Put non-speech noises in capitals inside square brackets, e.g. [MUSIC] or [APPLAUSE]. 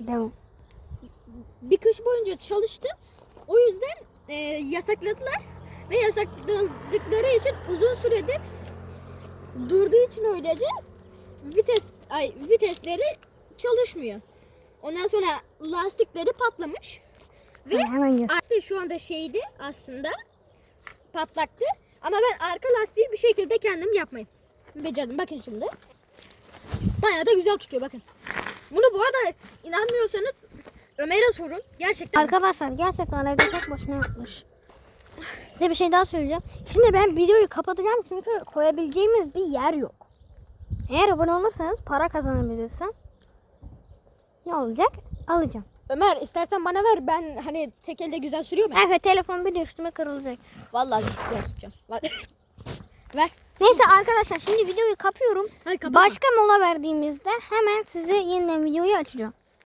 Devam. bir kış boyunca çalıştı. O yüzden e, yasakladılar ve yasakladıkları için uzun süredir durduğu için öylece vites ay vitesleri çalışmıyor. Ondan sonra lastikleri patlamış ve artık şu anda şeydi aslında patlaktı. Ama ben arka lastiği bir şekilde kendim yapmayı becerdim. Bakın şimdi. Bayağı da güzel tutuyor bakın. Bunu bu arada inanmıyorsanız Ömer'e sorun. Gerçekten. Arkadaşlar gerçekten evde tek başına yapmış. Size bir şey daha söyleyeceğim. Şimdi ben videoyu kapatacağım çünkü koyabileceğimiz bir yer yok. Eğer abone olursanız para kazanabilirsem ne olacak? Alacağım. Ömer istersen bana ver. Ben hani tek elde güzel sürüyor mu? Evet telefon bir de üstüme kırılacak. Vallahi güzel tutacağım. [LAUGHS] Ver. Neyse arkadaşlar şimdi videoyu kapıyorum. Kapat. Başka mola verdiğimizde hemen size yeniden videoyu açacağım.